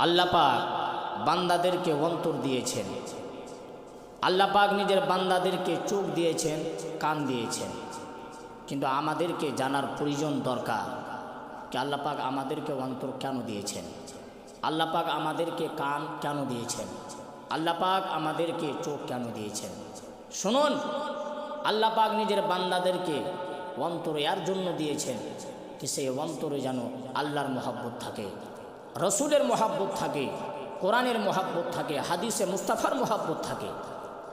আল্লাহ পাক বান্দাদেরকে অন্তর দিয়েছেন। আল্লাহ পাক নিজের বান্দাদেরকে চোখ দিয়েছেন, কান দিয়েছেন। কিন্তু আমাদেরকে জানার প্রয়োজন দরকার কি আল্লাহ পাক আমাদেরকে অন্তর কেন দিয়েছেন? আল্লাপাক আমাদেরকে কান কেন দিয়েছেন? আল্লাহ পাক আমাদেরকে চোখ কেন দিয়েছেন? শুনুন, আল্লাহ পাক নিজের বান্দাদেরকে অন্তর এর জন্য দিয়েছেন কি সেই অন্তরে যেন আল্লাহর মহাব্বত থাকে। রসুলের মহাব্বত থাকে, কোরআনের মহাব্বত থাকে, হাদিসে মুস্তাফার মহাব্বত থাকে,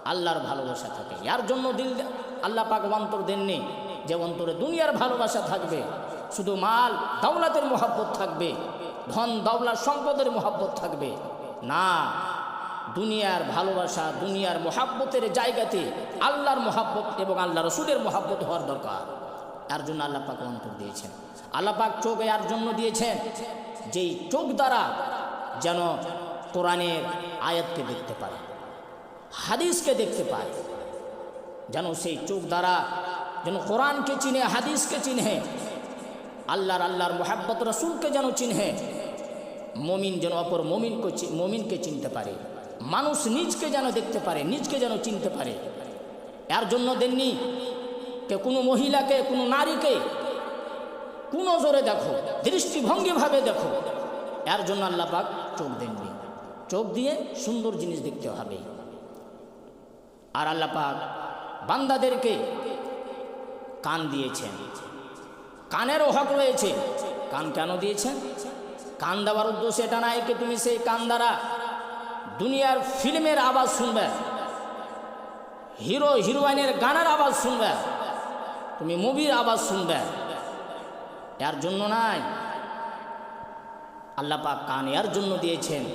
আল্লাহর ভালোবাসা থাকে। এর জন্য দিল আল্লাহ পাক অন্তর দেননি যে অন্তরে দুনিয়ার ভালোবাসা থাকবে, শুধু মাল দাওলাতের মহাব্বত থাকবে, ধন দাওলা সম্পদের মহাব্বত থাকবে। না, দুনিয়ার ভালোবাসা, দুনিয়ার মহাব্বতের জায়গাতে আল্লাহর মহাব্বত এবং আল্লাহ রসুলের মহাব্বত হওয়ার দরকার। তার জন্য আল্লাহ পাক অন্তর দিয়েছেন। আল্লাহ পাক চোখ এর জন্য দিয়েছেন। যেই চোখ দ্বারা যেন কোরআনের আয়াতকে দেখতে পারে, হাদিসকে দেখতে পায়, যেন সেই চোখ দ্বারা যেন কোরআনকে চিনে, হাদিসকে চিনে, আল্লাহর আল্লাহর মোহাব্বত রসুলকে যেন চিনে, মমিন যেন অপর মমিনকে মমিনকে চিনতে পারে, মানুষ নিজকে যেন দেখতে পারে, নিজকে যেন চিনতে পারে। এর জন্য দেননি কে কোনো মহিলাকে, কোনো নারীকে কোনো জোরে দেখো, দৃষ্টিভঙ্গিভাবে দেখো। এর জন্য আল্লাহ পাক চোখ দেননি। চোখ দিয়ে সুন্দর জিনিস দেখতে হবে। আর আল্লাহ পাক বান্দাদেরকে কান দিয়েছেন। কানেরও হক রয়েছে। কান কেন দিয়েছেন? কান দেওয়ার উদ্দেশ্য এটা নাই কি তুমি সেই কান দ্বারা দুনিয়ার ফিল্মের আওয়াজ শুনবে। হিরো, হিরোইনের গানের আওয়াজ শুনবে। তুমি মুভির আওয়াজ শুনবে। এর জন্য নাই। আল্লাহ পাক কান এর জন্য দিয়েছেন।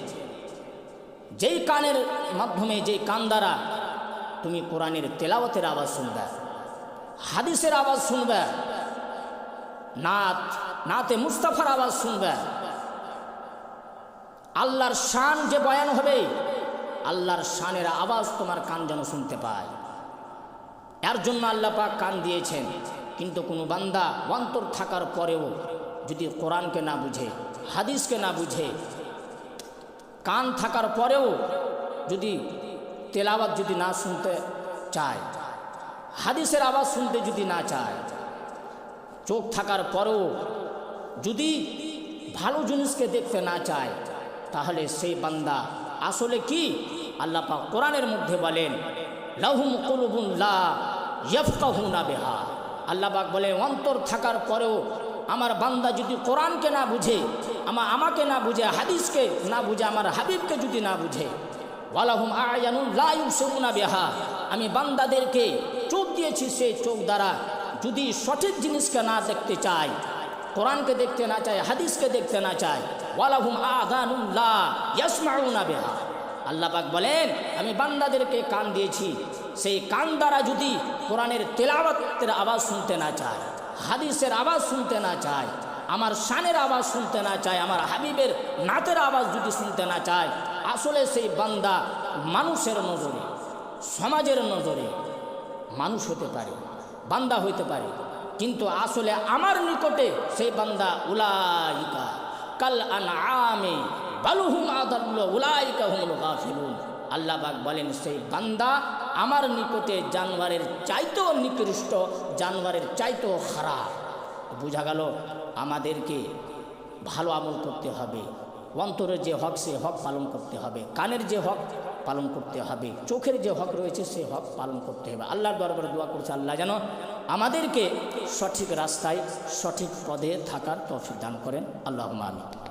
যেই কানের মাধ্যমে, যেই কান দ্বারা তুমি কোরআনের তেলাওয়াতের আওয়াজ শুনবে, হাদিসের আওয়াজ শুনবে, নাত নাতে মুস্তাফার আওয়াজ শুনবে, আল্লাহর শান যে বয়ান হবে, আল্লাহর শানের আওয়াজ তোমার কান যেন শুনতে পায়। এর জন্য আল্লাহ পাক কান দিয়েছেন। কিন্তু কোনো বান্দা অন্তর থাকার পরেও যদি কোরআনকে না বুঝে, হাদিসকে না বুঝে, কান থাকার পরেও যদি তেলাওয়াত যদি না শুনতে চায়, হাদিসের আওয়াজ শুনতে যদি না চায়, চোখ থাকার পরেও যদি ভালো জিনিসকে দেখতে না চায়, তাহলে সেই বান্দা আসলে কি? আল্লাহ কোরআনের মধ্যে বলেন, লাহুম কলুবুন লা ইয়াফকাহুনা বিহা। আল্লাহ পাক বলে, অন্তর থাকার পরেও আমার বান্দা যদি কোরআনকে না বুঝে, আমা, আমাকে না বুঝে, হাদিসকে না বুঝে, আমার হাবিবকে যদি না বুঝে, ওয়ালাহুম আয়ানুন লা ইউসিরুনা বিহা। আমি বান্দাদেরকে চোখ দিয়েছি সেই চোখ দ্বারা। যদি সঠিক জিনিসকে না দেখতে চায়, কোরআনকে দেখতে না চায়, হাদিসকে দেখতে না চায়, ওয়ালাহুম আদানুল্লাহ ইয়াসমাউনা বিহা। আল্লাহ পাক বলেন, আমি বান্দাদেরকে কান দিয়েছি সেই কান দ্বারা যদি কোরআনের তেলাওয়াতের আওয়াজ শুনতে না চায়, হাদিসের আওয়াজ শুনতে না চায়, আমার শানের আওয়াজ শুনতে না চায়, আমার হাবিবের নাতের আওয়াজ যদি শুনতে না চায়, আসলে সেই বান্দা মানুষের নজরে, সমাজের নজরে মানুষ হতে পারে, বান্দা হইতে পারে। কিন্তু আসলে আমার নিকটে সেই বান্দা উলাইকা, কাল আন আমে বালুহুম আদাল্ল, উলাইকা হুমুল গাফিলুন। আল্লাহ পাক বলেন, সেই বান্দা আমার নিকটে জানোয়ারের চাইতেও নিকৃষ্ট, জানোয়ারের চাইতেও খারাপ। বোঝা গেল, আমাদেরকে ভালো আমল করতে হবে। অন্তরের যে হক, সে হক পালন করতে হবে। কানের যে হক পালন করতে হবে। চোখের যে হক রয়েছে, সে হক পালন করতে হবে। আল্লাহর দরবারে দোয়া করছে, আল্লাহ যেন আমাদেরকে সঠিক রাস্তায়, সঠিক পদে থাকার তৌফিক দান করেন। আল্লাহ আমি